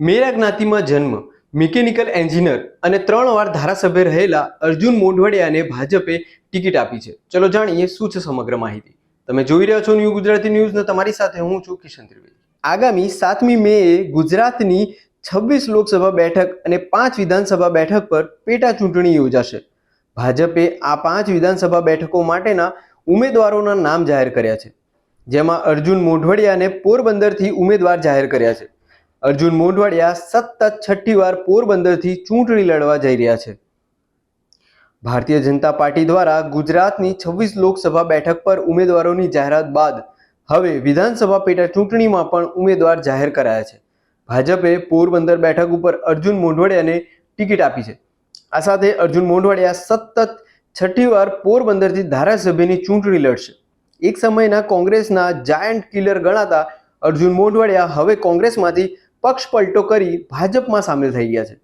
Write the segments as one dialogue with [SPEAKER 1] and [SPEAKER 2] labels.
[SPEAKER 1] મેરા જ્ઞાતિમાં જન્મ mechanical engineer અને ત્રણ વાર ધારાસભ્ય રહેલા અર્જુન મોઢવાડિયાને ભાજપે ટિકિટ આપી છે. ચલો જાણીએ શું છે સમગ્ર માહિતી. તમે જોઈ રહ્યા છો ન્યૂ ગુજરાતી ન્યૂઝ તમારી સાથે હું છું કિશન ત્રિવેદી. આગામી સાતમી મે ગુજરાતની છવ્વીસ લોકસભા બેઠક અને પાંચ વિધાનસભા બેઠક પર પેટા ચૂંટણી યોજાશે. ભાજપે આ પાંચ વિધાનસભા બેઠકો માટેના ઉમેદવારોના નામ જાહેર કર્યા છે. જેમાં અર્જુન મોઢવાડિયાને પોરબંદરથી ઉમેદવાર જાહેર કર્યા છે. અર્જુન મોઢવાડિયા સતત છઠ્ઠી વાર પોરબંદરથી ચૂંટણી લડવા જઈ રહ્યા છે. ભારતીય જનતા પાર્ટી દ્વારા ગુજરાતની છવ્વીસ લોકસભા બેઠક પર ઉમેદવારોની જાહેરાત બાદ હવે વિધાનસભા પેટા ચૂંટણીમાં પણ ઉમેદવાર જાહેર કરાયા છે. ભાજપે પોરબંદર બેઠક ઉપર અર્જુન મોઢવાડિયાને ટિકિટ આપી છે. આ સાથે અર્જુન મોઢવાડિયા સતત છઠ્ઠી વાર પોરબંદરથી ધારાસભ્યની ચૂંટણી લડશે. એક સમયના કોંગ્રેસના જાયન્ટ કિલર ગણાતા અર્જુન મોઢવાડિયા હવે કોંગ્રેસમાંથી પક્ષ પલટો કરી ભાજપમાં સામેલ થઈ ગયા છે.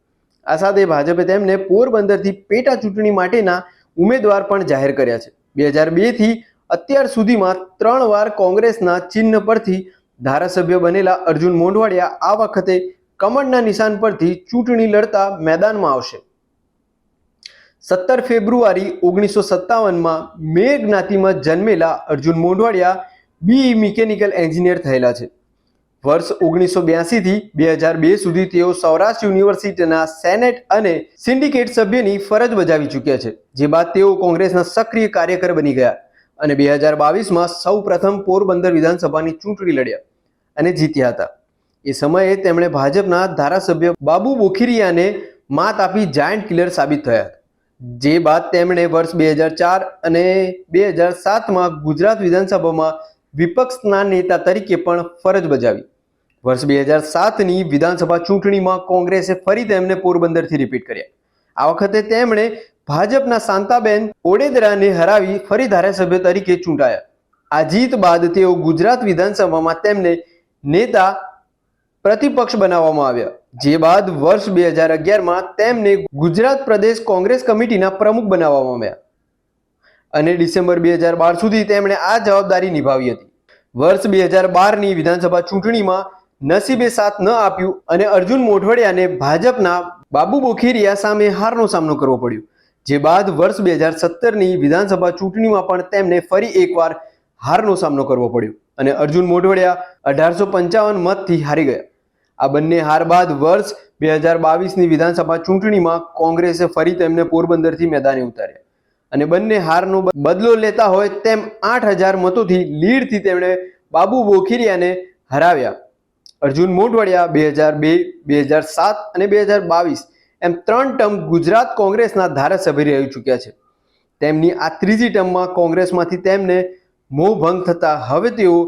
[SPEAKER 1] આ સાથે ભાજપે તેમને પોરબંદરથી પેટા ચૂંટણી માટેના ઉમેદવાર પણ જાહેર કર્યા છે. બે હજાર બેથી અત્યાર સુધીમાં ત્રણ વાર કોંગ્રેસના ચિહ્ન પરથી ધારાસભ્ય બનેલા અર્જુન મોંઢવાડિયા આ વખતે કમળના નિશાન પરથી ચૂંટણી લડતા મેદાનમાં આવશે. સત્તર ફેબ્રુઆરી ઓગણીસો સત્તાવનમાં મેઘ જ્ઞાતિમાં જન્મેલા Arjun Modhwadia B mechanical engineer થયેલા છે. વર્ષ ઓગણીસો બ્યાસીથી બે હજાર બે સુધી તેઓ સૌરાષ્ટ્ર યુનિવર્સિટીના સેનેટ અને સિન્ડિકેટ સભ્યની ફરજ બજાવી ચૂક્યા છે, જે બાદ તેઓ કોંગ્રેસના સક્રિય કાર્યકર બની ગયા અને બે હજાર બાવીસમાં સૌ પ્રથમ પોરબંદર વિધાનસભાની ચૂંટણી લડ્યા અને જીત્યા હતા. એ સમયે તેમણે ભાજપના ધારાસભ્ય બાબુ બોખીરિયાને માત આપી જાયન્ટ કિલર સાબિત થયા જે બાદ તેમણે વર્ષ બે હજાર ચાર અને બે હજાર સાતમાં ગુજરાત વિધાનસભામાં વિપક્ષના નેતા તરીકે પણ ફરજ બજાવી. વર્ષ બે હજાર સાતની વિધાનસભા ચૂંટણીમાં કોંગ્રેસે ફરી તેમને પોરબંદરથી રિપીટ કર્યા. આ વખતે તેમણે ભાજપના શાંતાબેન ઓડેદરાને હરાવી ફરી ધારાસભ્ય તરીકે ચૂંટાયા. આ જીત બાદ તેઓ ગુજરાત વિધાનસભામાં તેમને નેતા પ્રતિપક્ષ બનાવવામાં આવ્યા. જે બાદ વર્ષ બે હજાર અગિયારમાં તેમને ગુજરાત પ્રદેશ કોંગ્રેસ કમિટીના પ્રમુખ બનાવવામાં આવ્યા. અને ડિસેમ્બર બે હજાર બાર સુધી તેમણે આ જવાબદારી નિભાવી હતી. વર્ષ બે હજાર બારની વિધાનસભા ચૂંટણીમાં નસીબે સાથ ન આપ્યું અને અર્જુન મોઢવડિયાને ભાજપના બાબુ બોખીરિયા સામે હારનો સામનો કરવો પડ્યો. જે બાદ વર્ષ બે હજાર સત્તરની વિધાનસભા ચૂંટણીમાં પણ તેમને ફરી એકવાર હારનો સામનો કરવો પડ્યો અને અર્જુન મોઢવડિયા અઢારસો પંચાવન મતથી હારી ગયા. આ બંને હાર બાદ વર્ષ બે હજાર બાવીસની વિધાનસભા ચૂંટણીમાં કોંગ્રેસે ફરી તેમને પોરબંદરથી મેદાને ઉતાર્યા. અને બંને હારનો બદલો લેતા હોય તેમ આઠ હજાર મતોથી લીડથી તેમણે બાબુ બોખીરિયાને હરાવ્યા. અર્જુન મોઢવાડિયા બે હજાર બે બે હજાર સાત અને બે હજાર બાવીસ એમ ત્રણ ટર્મ ગુજરાત કોંગ્રેસના ધારાસભ્ય રહી ચૂક્યા છે. તેમની આ ત્રીજી ટર્મમાં કોંગ્રેસમાંથી તેમને મોહભંગ થતા હવે તેઓ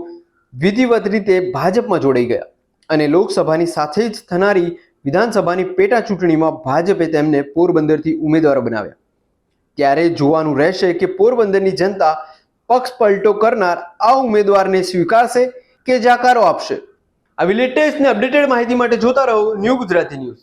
[SPEAKER 1] વિધિવત રીતે ભાજપમાં જોડાઈ ગયા અને લોકસભાની સાથે જ થનારી વિધાનસભાની પેટા ચૂંટણીમાં ભાજપે તેમને પોરબંદરથી ઉમેદવાર બનાવ્યા. ત્યારે જોવાનું રહેશે કે પોરબંદરની જનતા પક્ષ પલટો કરનાર આ ઉમેદવારને સ્વીકારશે કે જાકારો આપશે. આવી લેટેસ્ટ અપડેટેડ માહિતી માટે જોતા રહો ન્યૂ ગુજરાતી ન્યૂઝ.